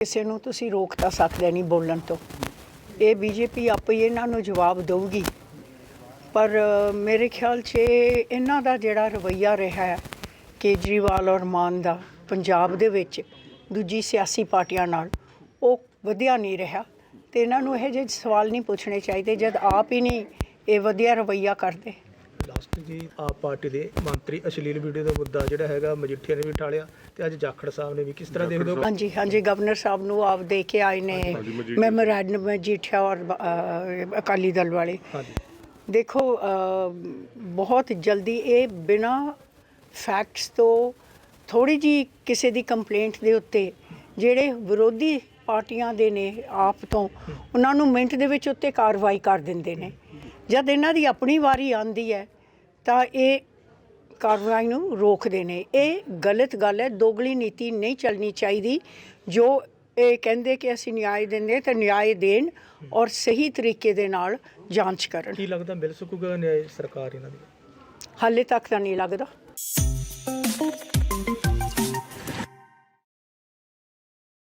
ਕਿਸੇ ਨੂੰ ਤੁਸੀਂ ਰੋਕ ਤਾਂ ਸਕਦੇ ਨਹੀਂ ਬੋਲਣ ਤੋਂ। ਇਹ ਬੀਜੇਪੀ ਆਪੇ ਹੀ ਇਹਨਾਂ ਨੂੰ ਜਵਾਬ ਦੇਊਗੀ। ਪਰ ਮੇਰੇ ਖਿਆਲ 'ਚ ਇਹਨਾਂ ਦਾ ਜਿਹੜਾ ਰਵੱਈਆ ਰਿਹਾ ਹੈ, ਕੇਜਰੀਵਾਲ ਔਰ ਮਾਨ ਦਾ ਪੰਜਾਬ ਦੇ ਵਿੱਚ, ਦੂਜੀ ਸਿਆਸੀ ਪਾਰਟੀਆਂ ਨਾਲ, ਉਹ ਵਧੀਆ ਨਹੀਂ ਰਿਹਾ। ਤੇ ਇਹਨਾਂ ਨੂੰ ਇਹ ਜਿਹੇ ਸਵਾਲ ਨਹੀਂ ਪੁੱਛਣੇ ਚਾਹੀਦੇ ਜਦ ਆਪ ਹੀ ਨਹੀਂ ਇਹ ਵਧੀਆ ਰਵੱਈਆ ਕਰਦੇ। ਜੀ ਆਪ ਪਾਰਟੀ ਦੇ ਮੰਤਰੀ ਅਸ਼ਲੀਲ ਵੀਡੀਓ ਦਾ ਮੁੱਦਾ ਜਿਹੜਾ ਹੈਗਾ ਮਜੀਠੀਆ ਨੇ ਵੀ ਠਾਲਿਆ ਤੇ ਅੱਜ ਜਾਖੜ ਸਾਹਿਬ ਨੇ ਵੀ ਕਿਸ ਤਰ੍ਹਾਂ ਦੇਖਦੇ ਹੋ? ਹਾਂਜੀ ਹਾਂਜੀ ਗਵਰਨਰ ਸਾਹਿਬ ਨੂੰ ਆਪ ਦੇ ਕੇ ਆਏ ਨੇ ਮੈਮੋਰੈਂਡਮ ਮਜੀਠੀਆ ਔਰ ਅ, ਅਕਾਲੀ ਦਲ ਵਾਲੇ। ਹਾਂਜੀ। ਦੇਖੋ ਅ, ਬਹੁਤ ਜਲਦੀ ਇਹ ਬਿਨਾ ਫੈਕਟਸ ਤੋਂ ਥੋੜੀ ਜੀ ਕਿਸੇ ਦੀ ਕੰਪਲੇਂਟ ਦੇ ਉੱਤੇ ਜਿਹੜੇ ਵਿਰੋਧੀ ਪਾਰਟੀਆਂ ਦੇ ਨੇ ਆਪ ਤੋਂ ਉਹਨਾਂ ਨੂੰ ਮਿੰਟ ਦੇ ਵਿੱਚ ਉੱਤੇ ਕਾਰਵਾਈ ਕਰ ਦਿੰਦੇ ਨੇ। ਜਦ ਇਹਨਾਂ ਦੀ ਆਪਣੀ ਵਾਰੀ ਆਂਦੀ ਹੈ ਤਾਂ ਇਹ ਕਾਰਵਾਈ ਨੂੰ ਰੋਕਦੇ ਨੇ। ਇਹ ਗਲਤ ਗੱਲ ਹੈ ਦੋਗਲੀ ਨੀਤੀ ਨਹੀਂ ਚੱਲਣੀ ਚਾਹੀਦੀ। ਜੋ ਇਹ ਕਹਿੰਦੇ ਕਿ ਅਸੀਂ ਨਿਆਂ ਦਿੰਦੇ ਤਾਂ ਨਿਆਂ ਦੇਣ ਔਰ ਸਹੀ ਤਰੀਕੇ ਦੇ ਨਾਲ ਜਾਂਚ ਕਰਨ। ਕੀ ਲੱਗਦਾ ਮਿਲ ਸਕੂਗਾ ਨਿਆਂ ਸਰਕਾਰ ਇਹਨਾਂ ਦੀ? ਹਾਲੇ ਤੱਕ ਤਾਂ ਨਹੀਂ ਲੱਗਦਾ।